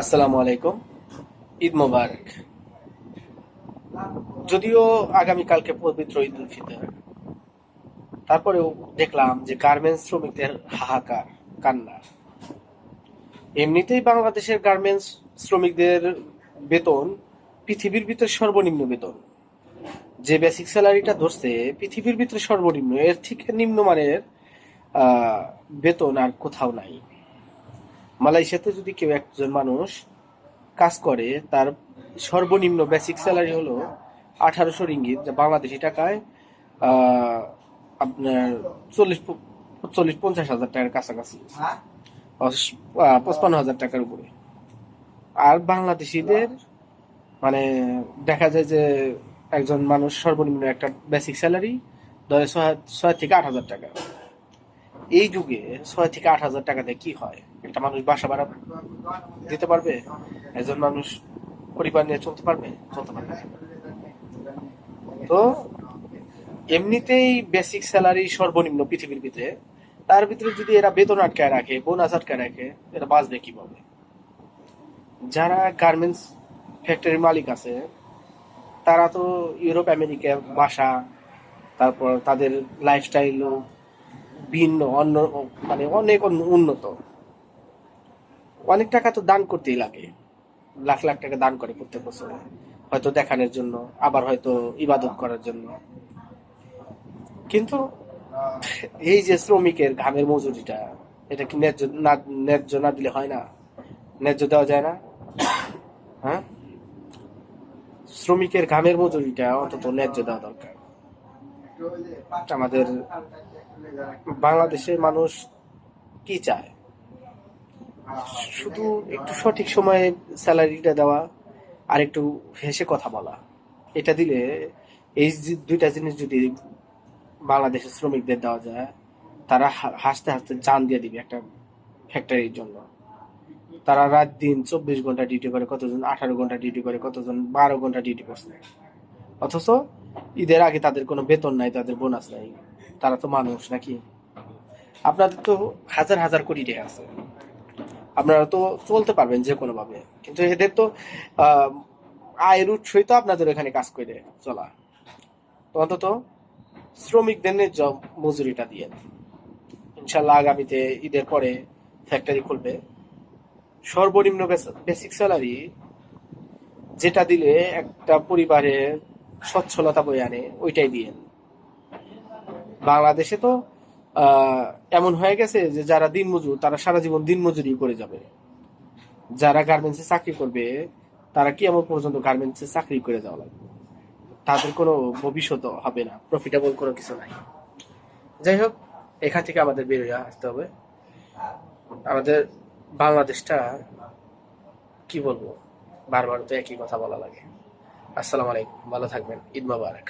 আসসালামু আলাইকুম। ঈদ মোবারক। যদিও আগামীকালকে পবিত্র ঈদ উল ফিতর, তারপরেও দেখলাম যে গার্মেন্টস শ্রমিকদের হাহাকার, কান্না। এমনিতেই বাংলাদেশের গার্মেন্টস শ্রমিকদের বেতন পৃথিবীর ভিতরে সর্বনিম্ন বেতন। যে বেসিক স্যালারিটা ধরছে, পৃথিবীর ভিতরে সর্বনিম্ন, এর থেকে নিম্নমানের বেতন আর কোথাও নাই। মালয়েশিয়াতে যদি কেউ একজন মানুষ কাজ করে, তার সর্বনিম্ন বেসিক স্যালারি হলো আঠারোশো রিঙ্গিত, যা বাংলাদেশি টাকায় আপনার চল্লিশ চল্লিশ পঞ্চাশ হাজার টাকার কাছাকাছি। পঁচপান্ন হাজার টাকার উপরে। আর বাংলাদেশিদের মানে দেখা যায় যে একজন মানুষ সর্বনিম্ন একটা বেসিক স্যালারি ধরে ছয় থেকে আট হাজার টাকা। এই যুগে ছয় থেকে আট হাজার টাকা দিয়ে কি হয়? একটা মানুষ বাসা ভাড়া দিতে পারবে? একজন মানুষ পরিবার নিয়ে চলতে পারবে? চলতে পারবে তো এমনিতেই বেসিক স্যালারি সর্বনিম্ন পৃথিবীর ভিতরে, তার ভিতরে যদি এরা বেতন আটকায় রাখে বোনাস আটকায় রাখে, এরা বাঁচবে কীভাবে? যারা গার্মেন্টস ফ্যাক্টরির মালিক আছে, তারা তো ইউরোপ আমেরিকা বাসা, তারপর তাদের লাইফস্টাইলও ভিন্ন, অন্য মানে অনেক উন্নত। অনেক টাকা তো দান করতেই লাগে। লাখ লাখ টাকা দান করে প্রত্যেক বছর। হয়তো দেখানোর জন্য, আবার হয়তো ইবাদত করার জন্য। কিন্তু এই যে শ্রমিকের ঘামের মজুরিটা, এটা কি ন্যায্য না ন্যায্য না দিলে হয় না? ন্যায্য দেওয়া যায় না? হ্যাঁ? শ্রমিকের ঘামের মজুরিটা অন্তত ন্যায্য দেওয়া দরকার। আমাদের বাংলাদেশের মানুষ কি চায়? শুধু একটু সঠিক সময়ে স্যালারিটা দেওয়া, আর একটু হেসে কথা বলা। এটা দিলে এই দুইটা জিনিস যদি বাংলাদেশের শ্রমিকদের দেওয়া যায়, তারা হাসতে হাসতে জান দিয়ে দিবে একটা ফ্যাক্টরির জন্য। তারা রাত দিন চব্বিশ ঘণ্টা ডিউটি করে, কতজন আঠারো ঘণ্টা ডিউটি করে, কতজন বারো ঘণ্টা ডিউটি করছে। অথচ ঈদের আগে তাদের কোনো বেতন নাই, তাদের বোনাস নাই। তারা তো মানুষ নাকি? আপনাদের তো হাজার হাজার কোটি টাকা আছে। আপনারা তো চলতে পারবেন যে কোনো ভাবে কিন্তু এদের তো আয়ের উৎসই তো আপনাদের এখানে কাজ করে চলা। অন্তত শ্রমিকদের ন্যায্য মজুরিটা দিয়ে ইনশাল্লাহ আগামীতে ঈদের পরে ফ্যাক্টরি খুলবে। সর্বনিম্ন বেসিক স্যালারি যেটা দিলে একটা পরিবারে সচ্ছলতা বয়ে আনে, ওইটাই দিয়ে। বাংলাদেশে তো এমন হয়ে গেছে যে যারা দিনমজুর তারা সারা জীবন দিনমজুরি করে যাবে। যারা গার্মেন্টসে চাকরি করবে, তারা কি এমন পর্যন্ত গার্মেন্টসে চাকরি করে যাওয়া লাগবে। তাদের কোনো ভবিষ্যৎ হবে না প্রফিটেবল কোনো কিছু নাই। যাই হোক, এখান থেকে আমাদের বেরিয়ে আসতে হবে। আমাদের বাংলাদেশটা, কি বলব, বারবার তো একই কথা বলা লাগে। আসসালামু আলাইকুম ভালো থাকবেন। ঈদ মোবারক।